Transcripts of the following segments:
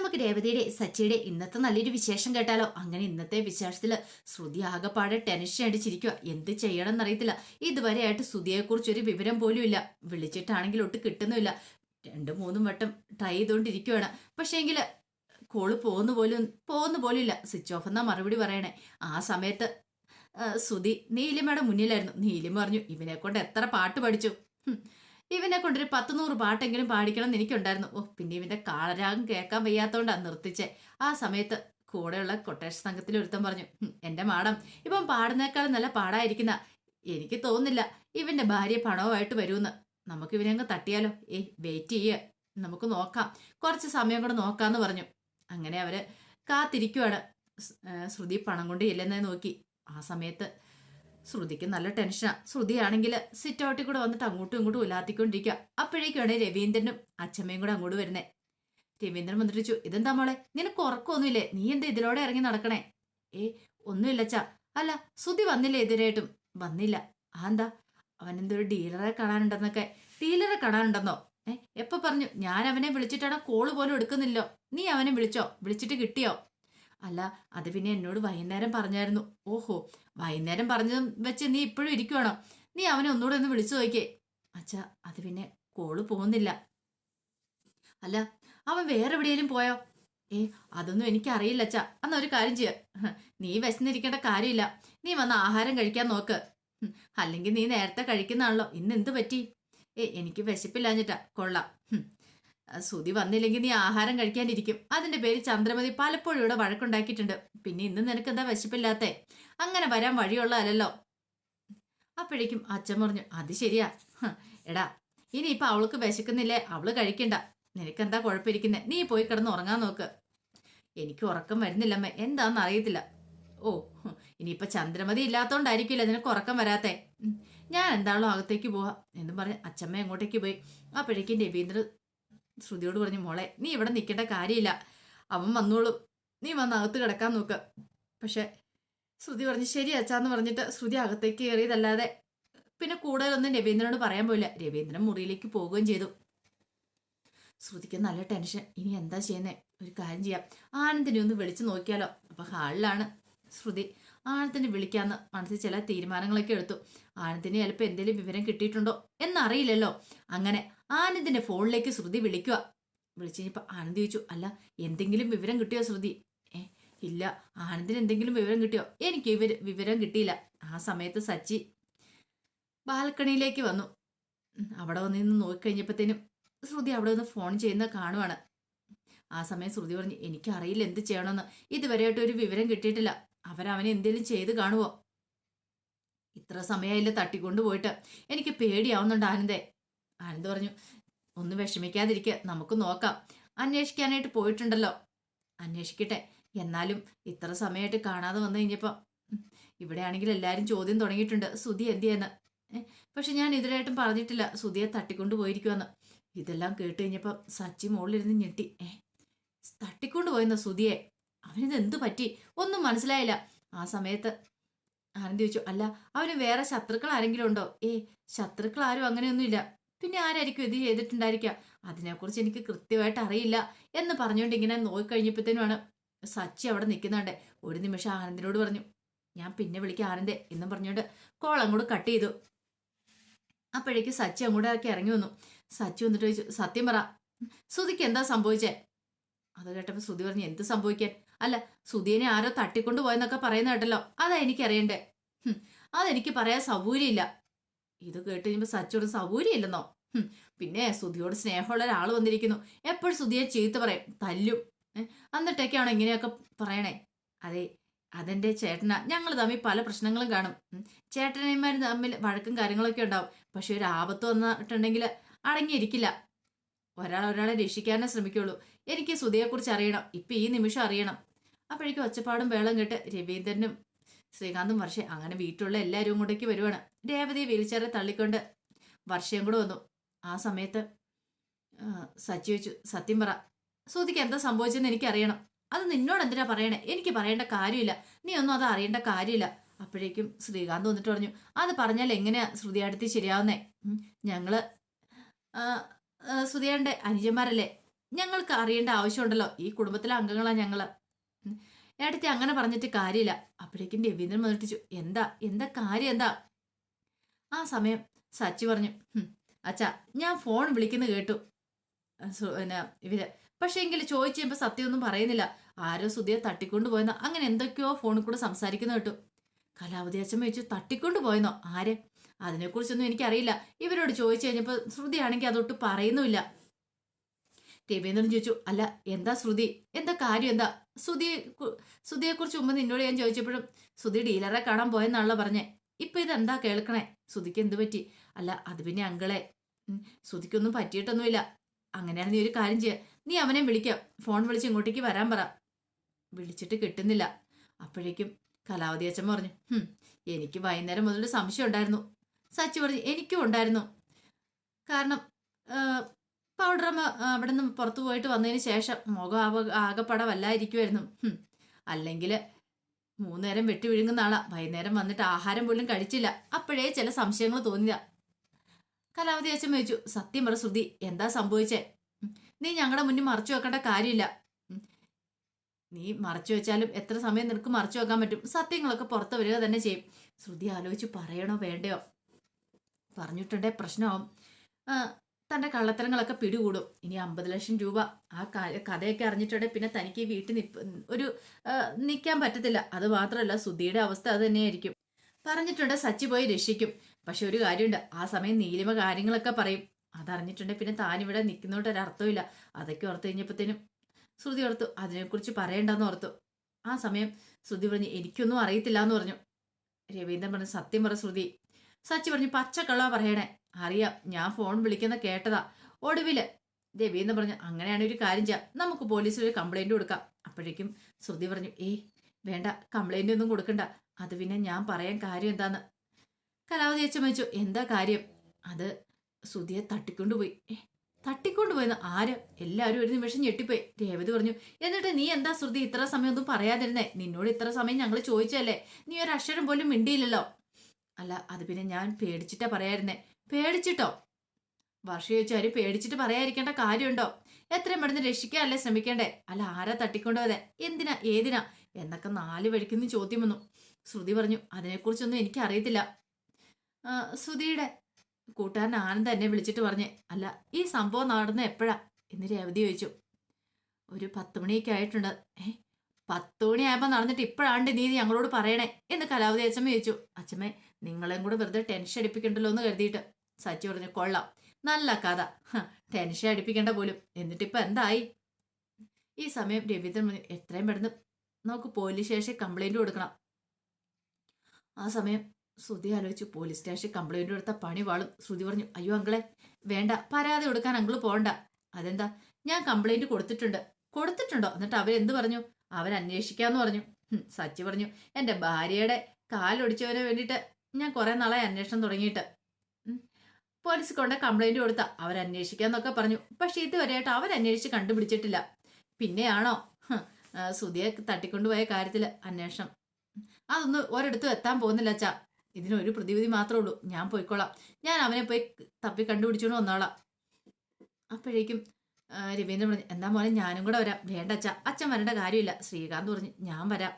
നമുക്ക് രേവതിയുടെ സച്ചിയുടെ ഇന്നത്തെ നല്ലൊരു വിശേഷം കേട്ടാലോ? അങ്ങനെ ഇന്നത്തെ വിശേഷത്തിൽ ശ്രുതി ആകെപ്പാടെ ടെൻഷൻ അടിച്ചിരിക്കുക എന്ത് ചെയ്യണം എന്നറിയത്തില്ല ഇതുവരെയായിട്ട് ശ്രുതിയെക്കുറിച്ച് ഒരു വിവരം പോലും ഇല്ല വിളിച്ചിട്ടാണെങ്കിൽ ഒട്ട് കിട്ടുന്നുമില്ല. രണ്ടും മൂന്നും വട്ടം ട്രൈ ചെയ്തുകൊണ്ടിരിക്കുകയാണ് പക്ഷേങ്കിൽ കോൾ പോകുന്ന പോലും പോകുന്ന പോലും ഇല്ല സ്വിച്ച് ഓഫ് എന്നാ മറുപടി പറയണേ. ആ സമയത്ത് ശ്രുതി നീലിമയുടെ മുന്നിലായിരുന്നു. നീലിമ പറഞ്ഞു ഇവനെ കൊണ്ട് എത്ര പാട്ട് പഠിച്ചു? ഇവനെ കൊണ്ടൊരു പത്ത് നൂറ് പാട്ടെങ്കിലും പാടിക്കണം എന്ന് എനിക്കുണ്ടായിരുന്നു. ഓ പിന്നെ ഇവന്റെ കാളരാഗം കേൾക്കാൻ വയ്യാത്തോണ്ടാ നിർത്തിച്ചേ. ആ സമയത്ത് കൂടെയുള്ള കൊട്ടേഷൻ സംഘത്തിൽ ഒരുത്തൻ പറഞ്ഞു "ഹും, എന്റെ മാഡം ഇപ്പം പാടുന്നേക്കാളും നല്ല പാടായിരിക്കുന്ന എനിക്ക് തോന്നുന്നില്ല ഇവന്റെ ഭാര്യ പണവുമായിട്ട് വരുമെന്ന്. നമുക്ക് ഇവനെ അങ്ങ് തട്ടിയാലോ? ഏയ് വെയിറ്റ് ചെയ്യ. നമുക്ക് നോക്കാം. കുറച്ച് സമയം കൂടെ നോക്കാന്ന് പറഞ്ഞു. അങ്ങനെ അവർ കാത്തിരിക്കുവാണ്. ശ്രുതി പണം കൊണ്ട് ഇല്ലെന്നേ നോക്കി. ആ സമയത്ത് ശ്രുതിക്ക് നല്ല ടെൻഷനാ ശ്രുതിയാണെങ്കിൽ സിറ്റ് ഔട്ടിൽ കൂടെ വന്നിട്ട് അങ്ങോട്ടും ഇങ്ങോട്ടും ഉലാത്തിക്കൊണ്ടിരിക്കുക അപ്പോഴേക്കാണ് രവീന്ദ്രനും അച്ഛമ്മയും കൂടെ അങ്ങോട്ട് വരുന്നേ. രവീന്ദ്രൻ വന്നിട്ട് ചോദിച്ചു ഇതെന്താ മോളെ? നിനക്ക് ഉറക്കമൊന്നുമില്ലേ? നീ എന്താ ഇതിലൂടെ ഇറങ്ങി നടക്കണേ? ഏ ഒന്നുമില്ല അച്ഛാ. അല്ല ശ്രുതി വന്നില്ല എതിരായിട്ടും വന്നില്ല. ആ എന്താ? അവനെന്തൊരു ഡീലറെ കാണാനുണ്ടെന്നൊക്കെ. ഡീലറെ കാണാനുണ്ടെന്നോ? ഏ എപ്പോ പറഞ്ഞു? ഞാൻ അവനെ വിളിച്ചിട്ടാണ് കോൾ പോലും എടുക്കുന്നില്ലോ. നീ അവനെ വിളിച്ചോ? വിളിച്ചിട്ട് കിട്ടിയോ? അല്ല അത് പിന്നെ എന്നോട് വൈകുന്നേരം പറഞ്ഞായിരുന്നു. ഓഹോ വൈകുന്നേരം പറഞ്ഞു വെച്ച് നീ ഇപ്പോഴും ഇരിക്കുവാണോ? നീ അവനെ ഒന്നുകൂടെ ഒന്ന് വിളിച്ചു നോക്കിയേ. അച്ഛാ അത് പിന്നെ കോൾ പോകുന്നില്ല. അല്ല അവൻ വേറെ എവിടെയെങ്കിലും പോയോ? ഏ അതൊന്നും എനിക്കറിയില്ല അച്ഛാ. അന്ന് ഒരു കാര്യം ചെയ്യ. നീ വിശന്നിരിക്കേണ്ട കാര്യമില്ല. നീ വന്ന് ആഹാരം കഴിക്കാൻ നോക്ക്. അല്ലെങ്കിൽ നീ നേരത്തെ കഴിക്കുന്നതാണല്ലോ ഇന്ന് എന്ത് പറ്റി? ഏ എനിക്ക് വിശപ്പില്ലാഞ്ഞിട്ടാ. കൊള്ളാം. സുതി വന്നില്ലെങ്കിൽ നീ ആഹാരം കഴിക്കാനിരിക്കും. അതിന്റെ പേര് ചന്ദ്രമതി പലപ്പോഴും ഇവിടെ വഴക്കുണ്ടാക്കിയിട്ടുണ്ട്. പിന്നെ ഇന്ന് നിനക്ക് എന്താ വിശപ്പില്ലാത്തേ? അങ്ങനെ വരാൻ വഴിയുള്ളതല്ലോ അപ്പോഴേക്കും അച്ഛൻ പറഞ്ഞു അത് ശരിയാ. എടാ എടാ ഇനിയിപ്പൊ അവൾക്ക് വിശക്കുന്നില്ലേ? അവൾ കഴിക്കണ്ട. നിനക്കെന്താ കുഴപ്പമിരിക്കുന്നേ? നീ പോയി കിടന്ന് ഉറങ്ങാൻ നോക്ക്. എനിക്ക് ഉറക്കം വരുന്നില്ലമ്മ. എന്താന്ന് അറിയത്തില്ല. ഓ ഇനിയിപ്പൊ ചന്ദ്രമതി ഇല്ലാത്തോണ്ടായിരിക്കില്ല നിനക്ക് ഉറക്കം വരാത്തെ? ഞാൻ എന്താണോ അകത്തേക്ക് പോവാ എന്നും പറഞ്ഞ് അച്ഛമ്മ എങ്ങോട്ടേക്ക് പോയി. അപ്പോഴേക്കും രവീന്ദ്ര ശ്രുതിയോട് പറഞ്ഞു മോളെ നീ ഇവിടെ നിൽക്കേണ്ട കാര്യമില്ല. അവൻ വന്നോളും. നീ വന്ന് അകത്ത് കിടക്കാൻ നോക്ക്. പക്ഷെ ശ്രുതി പറഞ്ഞു ശരി അച്ഛാന്ന് പറഞ്ഞിട്ട് ശ്രുതി അകത്തേക്ക് കയറിയതല്ലാതെ പിന്നെ കൂടുതലൊന്നും രവീന്ദ്രനോട് പറയാൻ പോയില്ല. രവീന്ദ്രൻ മുറിയിലേക്ക് പോവുകയും ചെയ്തു. ശ്രുതിക്ക് നല്ല ടെൻഷൻ. ഇനി എന്താ ചെയ്യുന്നേ? ഒരു കാര്യം ചെയ്യാം. ആനന്ദിനെ ഒന്ന് വിളിച്ചു നോക്കിയാലോ? അപ്പൊ ഹാളിലാണ് ശ്രുതി. ആനന്ദിനെ വിളിക്കാന്ന് മനസ്സിൽ ചില തീരുമാനങ്ങളൊക്കെ എടുത്തു. ആനന്ദിന് ചിലപ്പോൾ എന്തെങ്കിലും വിവരം കിട്ടിയിട്ടുണ്ടോ എന്നറിയില്ലല്ലോ. അങ്ങനെ ആനന്ദിന്റെ ഫോണിലേക്ക് ശ്രുതി വിളിക്കുക വിളിച്ചു കഴിഞ്ഞപ്പോ ആനന്ദ് ചോദിച്ചു അല്ല എന്തെങ്കിലും വിവരം കിട്ടിയോ ശ്രുതി? ഏ ഇല്ല. ആനന്ദിന് എന്തെങ്കിലും വിവരം കിട്ടിയോ? എനിക്ക് വിവര വിവരം കിട്ടിയില്ല. ആ സമയത്ത് സച്ചി ബാൽക്കണിയിലേക്ക് വന്നു. അവിടെ വന്ന് നിന്ന് നോക്കിക്കഴിഞ്ഞപ്പോഴത്തേനും ശ്രുതി അവിടെ നിന്ന് ഫോൺ ചെയ്യുന്ന കാണുവാണ്. ആ സമയം ശ്രുതി പറഞ്ഞു എനിക്കറിയില്ല എന്ത് ചെയ്യണമെന്ന്. ഇതുവരെയായിട്ട് ഒരു വിവരം കിട്ടിയിട്ടില്ല. അവരവനെ എന്തേലും ചെയ്ത് കാണുവോ? ഇത്ര സമയമായില്ല തട്ടിക്കൊണ്ടു പോയിട്ട്. എനിക്ക് പേടിയാവുന്നുണ്ട് ആനന്ദേ. ആനന്ദ് പറഞ്ഞു ഒന്ന് വിഷമിക്കാതിരിക്കുക നമുക്ക് നോക്കാം. അന്വേഷിക്കാനായിട്ട് പോയിട്ടുണ്ടല്ലോ. അന്വേഷിക്കട്ടെ. എന്നാലും ഇത്ര സമയമായിട്ട് കാണാതെ വന്നു കഴിഞ്ഞപ്പോൾ ഇവിടെയാണെങ്കിൽ എല്ലാവരും ചോദ്യം തുടങ്ങിയിട്ടുണ്ട്. സുധി എന്തിയെന്ന്? പക്ഷെ ഞാൻ ഇതിലായിട്ടും പറഞ്ഞിട്ടില്ല. സുധിയെ തട്ടിക്കൊണ്ട് പോയിരിക്കുമെന്ന് ഇതെല്ലാം കേട്ട് കഴിഞ്ഞപ്പോൾ സച്ചി മുകളിലിരുന്ന് ഞെട്ടി. ഏ തട്ടിക്കൊണ്ട് സുധിയെ? അവനിത് എന്തു പറ്റി? ഒന്നും മനസ്സിലായില്ല. ആ സമയത്ത് ആനന്ദ് ചോദിച്ചു അല്ല അവന് വേറെ ശത്രുക്കൾ ആരെങ്കിലും ഉണ്ടോ? ഏ ശത്രുക്കൾ ആരും അങ്ങനെയൊന്നുമില്ല. പിന്നെ ആരായിരിക്കും ഇത് ചെയ്തിട്ടുണ്ടായിരിക്കുക? അതിനെക്കുറിച്ച് എനിക്ക് കൃത്യമായിട്ട് അറിയില്ല. എന്ന് പറഞ്ഞുകൊണ്ട് ഇങ്ങനെ നോക്കിക്കഴിഞ്ഞപ്പോഴത്തേനുമാണ് സച്ചി അവിടെ നിൽക്കുന്നുണ്ട്. ഒരു നിമിഷം ആനന്ദിനോട് പറഞ്ഞു ഞാൻ പിന്നെ വിളിക്കാം ആനന്ദേ എന്നും പറഞ്ഞുകൊണ്ട് കോൾ അങ്ങോട്ട് കട്ട് ചെയ്തു. അപ്പോഴേക്ക് സച്ചി അങ്ങോട്ടേക്ക് ഇറങ്ങി വന്നു. സച്ചി വന്നിട്ട് ചോദിച്ചു സത്യം പറ സുധിക്ക് എന്താ സംഭവിച്ചേ? അത് കേട്ടപ്പോൾ സുധി പറഞ്ഞു എന്ത് സംഭവിക്കാൻ? അല്ല സുധീനെ ആരോ തട്ടിക്കൊണ്ടു പോയെന്നൊക്കെ പറയുന്ന കേട്ടല്ലോ. അതാ എനിക്കറിയണ്ടേ. അതെനിക്ക് പറയാൻ സൗകര്യമില്ല. ഇത് കേട്ട് കഴിയുമ്പോൾ സച്ചോട് സൗകര്യമില്ലെന്നോ? പിന്നെ സുധിയോട് സ്നേഹമുള്ള ഒരാൾ വന്നിരിക്കുന്നു. എപ്പോഴും സുധിയെ ചീത്ത പറയും. തല്ലും. എന്നിട്ടൊക്കെയാണോ ഇങ്ങനെയൊക്കെ പറയണേ? അതെ അതെന്റെ ചേട്ടനാ. ഞങ്ങൾ തമ്മിൽ പല പ്രശ്നങ്ങളും കാണും. ചേട്ടനന്മാർ തമ്മിൽ വഴക്കും കാര്യങ്ങളൊക്കെ ഉണ്ടാവും. പക്ഷെ ഒരു ആപത്ത് വന്നിട്ടുണ്ടെങ്കിൽ അടങ്ങിയിരിക്കില്ല. ഒരാൾ ഒരാളെ രക്ഷിക്കാനേ ശ്രമിക്കുള്ളൂ. എനിക്ക് സുധിയെക്കുറിച്ച് അറിയണം. ഇപ്പം ഈ നിമിഷം അറിയണം. അപ്പോഴേക്കും ഒച്ചപ്പാടും വേളം കേട്ട് രവീന്ദ്രനും ശ്രീകാന്തും വർഷ അങ്ങനെ വീട്ടിലുള്ള എല്ലാവരും കൂടേക്ക് വരുവാണ്. രേവതി വീൽചെയറെ തള്ളിക്കൊണ്ട് വർഷയും കൂടെ വന്നു. ആ സമയത്ത് സച്ചി വെച്ചു സത്യം പറ സൂതിക്ക് എന്താ സംഭവിച്ചെന്ന് എനിക്കറിയണം. അത് നിന്നോട് എന്തിനാ പറയണേ? എനിക്ക് പറയേണ്ട കാര്യമില്ല. നീ ഒന്നും അത് അറിയേണ്ട കാര്യമില്ല. അപ്പോഴേക്കും ശ്രീകാന്ത് വന്നിട്ട് പറഞ്ഞു അത് പറഞ്ഞാൽ എങ്ങനെയാ ശ്രുതിയാടത്തി ശരിയാവുന്നേ? ഞങ്ങൾ ശ്രുതിയാണ്ട് അനുജന്മാരല്ലേ? ഞങ്ങൾക്ക് അറിയേണ്ട ആവശ്യമുണ്ടല്ലോ. ഈ കുടുംബത്തിലെ അംഗങ്ങളാണ് ഞങ്ങൾ. ഏട്ടത്തി അങ്ങനെ പറഞ്ഞിട്ട് കാര്യമില്ല. അപ്പോഴേക്കും രവീന്ദ്രൻ വന്നിട്ടിച്ചു. എന്താ? എന്താ കാര്യം? എന്താ? ആ സമയം സച്ചി പറഞ്ഞു അച്ഛ ഞാൻ ഫോൺ വിളിക്കുന്ന കേട്ടു. പിന്നെ ഇവർ പക്ഷെ എങ്കിൽ ചോദിച്ചു കഴിയുമ്പോൾ സത്യമൊന്നും പറയുന്നില്ല. ആരോ സുധിയെ തട്ടിക്കൊണ്ട് പോയെന്നോ അങ്ങനെ എന്തൊക്കെയോ ഫോണിൽ കൂടെ സംസാരിക്കുന്ന കേട്ടു. കലാവതി അച്ഛൻ വെച്ചു തട്ടിക്കൊണ്ട് പോയെന്നോ? ആരെ? അതിനെക്കുറിച്ചൊന്നും എനിക്കറിയില്ല. ഇവരോട് ചോദിച്ചു കഴിഞ്ഞപ്പോൾ ശ്രുതിയാണെങ്കിൽ അതൊട്ട് പറയുന്നുമില്ല. രവീന്ദ്രൻ ചോദിച്ചു അല്ല എന്താ ശ്രുതി? എന്താ കാര്യം? എന്താ? ശ്രുതിയെ സുധിയെക്കുറിച്ച് മുമ്പ് നിന്നോട് ഞാൻ ചോദിച്ചപ്പോഴും സുധി ഡീലറെ കാണാൻ പോയെന്നാണല്ലോ പറഞ്ഞേ. ഇപ്പൊ ഇതെന്താ കേൾക്കണേ? സുധിക്ക് എന്ത് പറ്റി? അല്ല അത് പിന്നെ അങ്കളെ. സുധിക്കൊന്നും പറ്റിയിട്ടൊന്നുമില്ല. അങ്ങനെയാണ് നീ ഒരു കാര്യം ചെയ്യുക നീ അവനെ വിളിക്കാം. ഫോൺ വിളിച്ച് ഇങ്ങോട്ടേക്ക് വരാൻ പറ. വിളിച്ചിട്ട് കിട്ടുന്നില്ല. അപ്പോഴേക്കും കലാവതി അച്ഛൻ പറഞ്ഞു എനിക്ക് വൈകുന്നേരം മുതൽ സംശയം ഉണ്ടായിരുന്നു. സച്ചു പറഞ്ഞു എനിക്കും ഉണ്ടായിരുന്നു. കാരണം പൗഡർ അവിടെ നിന്ന് പുറത്തു പോയിട്ട് വന്നതിന് ശേഷം മുഖം ആവ ആകെപ്പട വല്ലായിരിക്കുമായിരുന്നു അല്ലെങ്കിൽ മൂന്നേരം വെട്ടി വിഴുങ്ങുന്ന ആളാ. വൈകുന്നേരം വന്നിട്ട് ആഹാരം പോലും കഴിച്ചില്ല. അപ്പോഴേ ചില സംശയങ്ങൾ തോന്നിയ കലാവതി അച്ഛൻ ചോദിച്ചു സത്യം പറ ശ്രുതി എന്താ സംഭവിച്ചേ? നീ ഞങ്ങളുടെ മുന്നിൽ മറച്ചു വെക്കേണ്ട കാര്യമില്ല. നീ മറച്ചു വെച്ചാലും എത്ര സമയം നിനക്ക് മറച്ചു വെക്കാൻ പറ്റും? സത്യങ്ങളൊക്കെ പുറത്ത് വരിക തന്നെ ചെയ്യും. ശ്രുതി ആലോചിച്ച് പറയണോ വേണ്ടയോ? പറഞ്ഞിട്ടുണ്ടേ പ്രശ്നമാവും. ആ, തന്റെ കള്ളത്തരങ്ങളൊക്കെ പിടികൂടും. ഇനി അമ്പത് ലക്ഷം രൂപ. ആ കഥയൊക്കെ അറിഞ്ഞിട്ടുണ്ടെ പിന്നെ തനിക്ക് വീട്ടിൽ നിപ്പ് ഒരു നിൽക്കാൻ പറ്റത്തില്ല. അത് മാത്രമല്ല സുധിയുടെ അവസ്ഥ അത് തന്നെയായിരിക്കും. പറഞ്ഞിട്ടുണ്ട് സച്ചി പോയി രക്ഷിക്കും. പക്ഷെ ഒരു കാര്യമുണ്ട്. ആ സമയം നീലിമ കാര്യങ്ങളൊക്കെ പറയും. അതറിഞ്ഞിട്ടുണ്ടെങ്കിൽ പിന്നെ താനിവിടെ നിൽക്കുന്നോട്ട് ഒരർത്ഥമില്ല അതൊക്കെ ഓർത്ത് കഴിഞ്ഞപ്പോഴത്തേനും ശ്രുതി ഓർത്തു അതിനെക്കുറിച്ച് പറയണ്ടെന്ന് ഓർത്തു. ആ സമയം ശ്രുതി പറഞ്ഞു എനിക്കൊന്നും അറിയത്തില്ല എന്ന് പറഞ്ഞു. രവീന്ദ്രൻ പറഞ്ഞു സത്യം പറ ശ്രുതി. സച്ചി പറഞ്ഞു പച്ചക്കള്ള പറയണേ. അറിയാം ഞാൻ ഫോൺ വിളിക്കുന്ന കേട്ടതാ. ഒടുവിൽ ദേവി എന്ന് പറഞ്ഞു അങ്ങനെയാണ് ഒരു കാര്യം ചെയ്യാം. നമുക്ക് പോലീസിൽ ഒരു കംപ്ലൈന്റ് കൊടുക്കാം. അപ്പോഴേക്കും ശ്രുതി പറഞ്ഞു ഏയ് വേണ്ട കംപ്ലൈന്റ് ഒന്നും കൊടുക്കണ്ട. അത് പിന്നെ ഞാൻ പറയാൻ കാര്യം എന്താന്ന്? കലാവതി അച്ഛൻ വെച്ചു എന്താ കാര്യം? അത് ശ്രുതിയെ തട്ടിക്കൊണ്ടുപോയി. തട്ടിക്കൊണ്ടുപോയെന്ന് ആര്? എല്ലാവരും ഒരു നിമിഷം ഞെട്ടിപ്പോയി. രേവതി പറഞ്ഞു എന്നിട്ട് നീ എന്താ ശ്രുതി ഇത്ര സമയം ഒന്നും പറയാതിരുന്നേ? നിന്നോട് ഇത്ര സമയം ഞങ്ങൾ ചോദിച്ചല്ലേ നീ ഒരു അക്ഷരം പോലും മിണ്ടിയില്ലല്ലോ. അല്ല അത് പിന്നെ ഞാൻ പേടിച്ചിട്ടാ പറയായിരുന്നേ പേടിച്ചിട്ടോ? വർഷ അവർ പേടിച്ചിട്ട് പറയാതിരിക്കേണ്ട കാര്യമുണ്ടോ? എത്രയും പെട്ടെന്ന് രക്ഷിക്കാനല്ലേ ശ്രമിക്കേണ്ടേ? അല്ല ആരാ തട്ടിക്കൊണ്ടുപോയതെ എന്തിനാ ഏതിനാ? എന്നൊക്കെ നാല് വഴിക്കുന്ന ചോദ്യം വന്നു. ശ്രുതി പറഞ്ഞു അതിനെക്കുറിച്ചൊന്നും എനിക്ക് അറിയത്തില്ല ശ്രുതിയുടെ കൂട്ടുകാരൻ ആനന്ദ് എന്നെ വിളിച്ചിട്ട് പറഞ്ഞു അല്ല ഈ സംഭവം നടന്ന എപ്പോഴാ? എന്ന് രേവതി ചോദിച്ചു. ഒരു പത്ത് മണിയൊക്കെ ആയിട്ടുണ്ട്. ഏ പത്ത് മണിയായപ്പോൾ നടന്നിട്ട് ഇപ്പോഴാണ്ട് നീ ഞങ്ങളോട് പറയണേ? എന്ന് കലാവതി അച്ഛമ്മ ചോദിച്ചു. അച്ഛമ്മേ നിങ്ങളെയും കൂടെ വെറുതെ ടെൻഷൻ അടിപ്പിക്കണ്ടല്ലോ എന്ന് കരുതിയിട്ട്. സച്ചി പറഞ്ഞു കൊള്ളാം. നല്ല കഥ. ടെൻഷൻ അടിപ്പിക്കേണ്ട പോലും. എന്നിട്ടിപ്പോൾ എന്തായി? ഈ സമയം രവീന്ദ്രൻ എത്രയും പെട്ടെന്ന് നമുക്ക് പോലീസ് സ്റ്റേഷൻ കംപ്ലൈന്റ് കൊടുക്കണം. ആ സമയം ശ്രുതി ആലോചിച്ചു. പോലീസ് സ്റ്റേഷൻ കംപ്ലൈന്റ് കൊടുത്ത പണി വാളും. ശ്രുതി പറഞ്ഞു അയ്യോ അങ്കിളെ വേണ്ട. പരാതി കൊടുക്കാൻ അങ്കിൾ പോകണ്ട അതെന്താ? ഞാൻ കംപ്ലൈന്റ് കൊടുത്തിട്ടുണ്ട്. കൊടുത്തിട്ടുണ്ടോ? എന്നിട്ട് അവരെന്ത് പറഞ്ഞു? അവരന്വേഷിക്കാന്ന് പറഞ്ഞു. സച്ചി പറഞ്ഞു എന്റെ ഭാര്യയുടെ കാലൊടിച്ചവന് വേണ്ടിയിട്ട് ഞാൻ കുറേ നാളായി അന്വേഷണം തുടങ്ങിയിട്ട്. പോലീസ് കൊണ്ട കംപ്ലൈന്റ് കൊടുത്ത അവരന്വേഷിക്കാന്നൊക്കെ പറഞ്ഞു. പക്ഷെ ഇതുവരെയായിട്ട് അവരന്വേഷിച്ച് കണ്ടുപിടിച്ചിട്ടില്ല. പിന്നെയാണോ? സുധിയെ തട്ടിക്കൊണ്ടുപോയ കാര്യത്തിൽ അന്വേഷണം. അതൊന്നും ഒരിടത്തും എത്താൻ പോകുന്നില്ല അച്ഛാ. ഇതിനൊരു പ്രതിവിധി മാത്രമേ ഉള്ളൂ. ഞാൻ പോയിക്കോളാം. ഞാൻ അവനെ പോയി തപ്പി കണ്ടുപിടിച്ചോണ്ട് വന്നോളാം. അപ്പോഴേക്കും രവീന്ദ്രൻ പറഞ്ഞു എന്താ മോനെ ഞാനും കൂടെ വരാം. വേണ്ട അച്ഛാ. അച്ഛൻ വരേണ്ട കാര്യമില്ല. ശ്രീകാന്ത് പറഞ്ഞു ഞാൻ വരാം.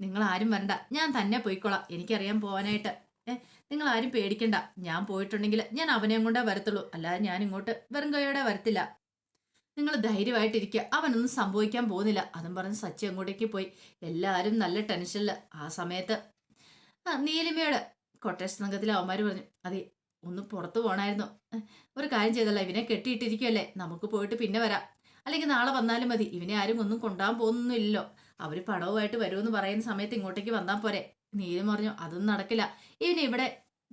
നിങ്ങൾ ആരും വരണ്ട. ഞാൻ തന്നെ പോയിക്കോളാം. എനിക്കറിയാൻ പോകാനായിട്ട് ഏ നിങ്ങൾ ആരും പേടിക്കണ്ട. ഞാൻ പോയിട്ടുണ്ടെങ്കിൽ ഞാൻ അവനെയും കൊണ്ടേ വരത്തുള്ളൂ. അല്ലാതെ ഞാൻ ഇങ്ങോട്ട് വെറും കൈയോടെ വരത്തില്ല. നിങ്ങൾ ധൈര്യമായിട്ടിരിക്കുക അവനൊന്നും സംഭവിക്കാൻ പോകുന്നില്ല. അതും പറഞ്ഞ് സച്ചി അങ്ങോട്ടേക്ക് പോയി. എല്ലാവരും നല്ല ടെൻഷനിൽ ആ സമയത്ത് നീലിമയുടെ കൊട്ടേഷൻ സംഘത്തിലെ അവന്മാർ പറഞ്ഞു അതെ ഒന്ന് പുറത്തു പോകണമായിരുന്നു ഒരു കാര്യം ചെയ്തല്ല. ഇവനെ കെട്ടിയിട്ടിരിക്കുകയല്ലേ നമുക്ക് പോയിട്ട് പിന്നെ വരാം. അല്ലെങ്കിൽ നാളെ വന്നാലും മതി. ഇവനെ ആരും ഒന്നും കൊണ്ടുപോകാൻ പോകുന്നില്ലല്ലോ അവർ പടവുമായിട്ട് വരുമെന്ന് പറയുന്ന സമയത്ത് ഇങ്ങോട്ടേക്ക് വന്നാൽ പോരെ. നീലും പറഞ്ഞു അതൊന്നും നടക്കില്ല. ഇവന് ഇവിടെ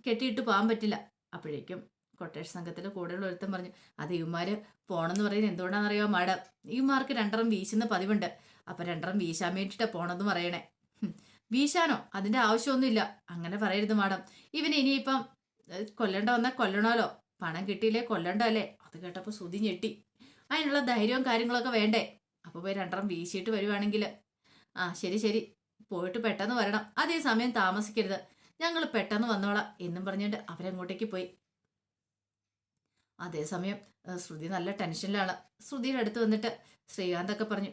കെട്ടിയിട്ട് പോകാൻ പറ്റില്ല. അപ്പോഴേക്കും കൊട്ടേഷൻ സംഘത്തിന്റെ കൂടെയുള്ള ഒരുത്തൻ പറഞ്ഞു അത് ഇവന്മാർ പോണെന്ന് പറയുന്നത് എന്തുകൊണ്ടാണെന്നറിയോ മാഡം? ഇവന്മാർക്ക് രണ്ടെണ്ണം വീശുന്ന പതിവുണ്ട്. അപ്പം രണ്ടെണ്ണം വീശാൻ വേണ്ടിയിട്ടാണ് പോണെന്ന് പറയണേ. വീശാനോ? അതിന്റെ ആവശ്യമൊന്നുമില്ല. അങ്ങനെ പറയരുത് മാഡം. ഇവന് ഇനിയിപ്പം കൊല്ലണ്ട വന്നാൽ കൊല്ലണമല്ലോ. പണം കിട്ടിയില്ലേ കൊല്ലണ്ട അല്ലേ? അത് കേട്ടപ്പോൾ സുതി ഞെട്ടി. അതിനുള്ള ധൈര്യവും കാര്യങ്ങളൊക്കെ വേണ്ടേ? അപ്പോൾ പോയി രണ്ടെണ്ണം വീശിയിട്ട് വരുവാണെങ്കിൽ ആ ശരി ശരി. പോയിട്ട് പെട്ടെന്ന് വരണം. അതേ സമയം താമസിക്കരുത്. ഞങ്ങൾ പെട്ടെന്ന് വന്നോളാം എന്നും പറഞ്ഞുകൊണ്ട് അവരങ്ങോട്ടേക്ക് പോയി. അതേസമയം ശ്രുതി നല്ല ടെൻഷനിലാണ്. ശ്രുതിയുടെ അടുത്ത് വന്നിട്ട് ശ്രീകാന്തൊക്കെ പറഞ്ഞു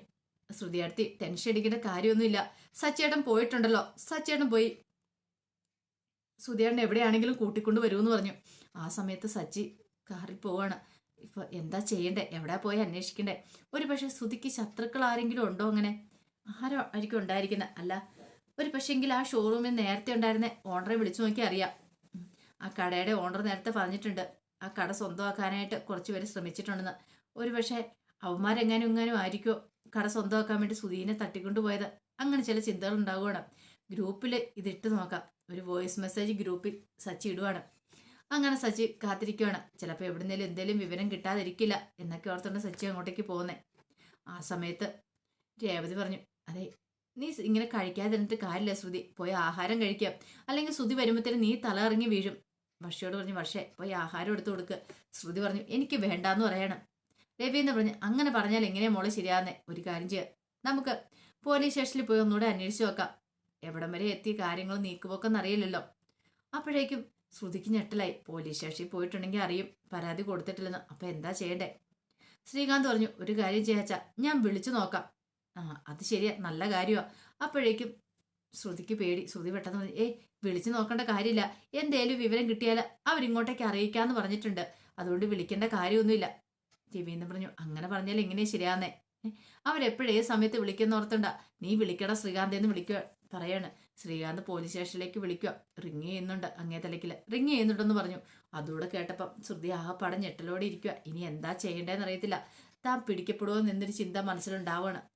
ശ്രുതി അടുത്ത് ടെൻഷൻ അടിക്കേണ്ട കാര്യമൊന്നുമില്ല. സച്ചേട്ടൻ പോയിട്ടുണ്ടല്ലോ. സച്ചേട്ടൻ പോയി. ശ്രുതിയേട്ടൻ എവിടെയാണെങ്കിലും കൂട്ടിക്കൊണ്ട് വരുമെന്ന് പറഞ്ഞു. ആ സമയത്ത് സച്ചി കാറിൽ പോവാണ്. ഇപ്പൊ എന്താ ചെയ്യണ്ടേ? എവിടെ പോയി അന്വേഷിക്കണ്ടേ? ഒരു പക്ഷെ ശ്രുതിക്ക് ശത്രുക്കൾ ആരെങ്കിലും ഉണ്ടോ അങ്ങനെ? ആരോ ആയിരിക്കും ഉണ്ടായിരിക്കുന്നത്. അല്ല ഒരു പക്ഷെങ്കിൽ ആ ഷോറൂമിൽ നേരത്തെ ഉണ്ടായിരുന്ന ഓണറെ വിളിച്ചു നോക്കി അറിയാം. ആ കടയുടെ ഓണർ നേരത്തെ പറഞ്ഞിട്ടുണ്ട്. ആ കട സ്വന്തമാക്കാനായിട്ട് കുറച്ച് പേര് ശ്രമിച്ചിട്ടുണ്ടെന്ന്. ഒരു പക്ഷേ അവന്മാരെങ്ങാനും എങ്ങാനും ആയിരിക്കോ കട സ്വന്തമാക്കാൻ വേണ്ടി സുധീനെ തട്ടിക്കൊണ്ടുപോയത്? അങ്ങനെ ചില ചിന്തകൾ ഉണ്ടാവുകയാണ്. ഗ്രൂപ്പിൽ ഇതിട്ട് നോക്കാം. ഒരു വോയിസ് മെസ്സേജ് ഗ്രൂപ്പിൽ സച്ചി ഇടുവാണ്. അങ്ങനെ സച്ചി കാത്തിരിക്കുകയാണ് ചിലപ്പോൾ എവിടുന്നേലും എന്തെങ്കിലും വിവരം കിട്ടാതിരിക്കില്ല എന്നൊക്കെ ഓർത്തുകൊണ്ട് സച്ചി അങ്ങോട്ടേക്ക് പോകുന്നേ ആ സമയത്ത് രേവതി പറഞ്ഞു അതെ നീ ഇങ്ങനെ കഴിക്കാതിരുന്നിട്ട് കാര്യമില്ല ശ്രുതി. പോയി ആഹാരം കഴിക്കാം. അല്ലെങ്കിൽ ശ്രുതി വരുമ്പോഴത്തേനും നീ തല ഇറങ്ങി വീഴും. വർഷയോട് പറഞ്ഞു വർഷേ പോയി ആഹാരം എടുത്തു കൊടുക്ക്. ശ്രുതി പറഞ്ഞു എനിക്ക് വേണ്ടാന്ന് പറയണം. എന്ന് പറഞ്ഞു അങ്ങനെ പറഞ്ഞാൽ എങ്ങനെയാ മോളെ ശരിയാന്നേ ഒരു കാര്യം ചെയ്യാം. നമുക്ക് പോലീസ് സ്റ്റേഷനിൽ പോയി ഒന്നുകൂടെ അന്വേഷിച്ച് നോക്കാം. എവിടം വരെ എത്തി കാര്യങ്ങൾ നീക്കുപോക്കെന്ന് അറിയില്ലല്ലോ. അപ്പോഴേക്കും ശ്രുതിക്ക് ഞെട്ടലായി. പോലീസ് സ്റ്റേഷനിൽ പോയിട്ടുണ്ടെങ്കിൽ അറിയും. പരാതി കൊടുത്തിട്ടില്ലെന്ന്. അപ്പൊ എന്താ ചെയ്യണ്ടേ? ശ്രീകാന്ത് പറഞ്ഞു ഒരു കാര്യം ചെയ്യാച്ച ഞാൻ വിളിച്ചു നോക്കാം. ആ അത് ശരിയാ. നല്ല കാര്യമാണ് അപ്പോഴേക്കും ശ്രുതിക്ക് പേടി. ശ്രുതി പെട്ടെന്ന് പറഞ്ഞു ഏയ് വിളിച്ചു നോക്കേണ്ട കാര്യമില്ല. എന്തേലും വിവരം കിട്ടിയാൽ അവരിങ്ങോട്ടേക്ക് അറിയിക്കാന്ന് പറഞ്ഞിട്ടുണ്ട്. അതുകൊണ്ട് വിളിക്കേണ്ട കാര്യമൊന്നുമില്ല. രവീന്ദ്രൻ പറഞ്ഞു അങ്ങനെ പറഞ്ഞാൽ എങ്ങനെയാ ശരിയാന്നേ? അവരെപ്പോഴേ സമയത്ത് വിളിക്കുന്ന ഓർത്തണ്ട. നീ വിളിക്കട ശ്രീകാന്ത് എന്ന് വിളിക്കുക പറയാണ്. ശ്രീകാന്ത് പോലീസ് സ്റ്റേഷനിലേക്ക് വിളിക്കുക റിങ് ചെയ്യുന്നുണ്ട് അങ്ങേ തലക്കിൽ റിങ് ചെയ്യുന്നുണ്ടെന്ന് പറഞ്ഞു. അതുകൂടെ കേട്ടപ്പം ശ്രുതി ആ പടം ഞെട്ടലോടെ ഇരിക്കുക ഇനി എന്താ ചെയ്യേണ്ടതെന്ന് അറിയത്തില്ല. താൻ പിടിക്കപ്പെടുമോ എന്നൊരു ചിന്ത മനസ്സിലുണ്ടാവുകയാണ്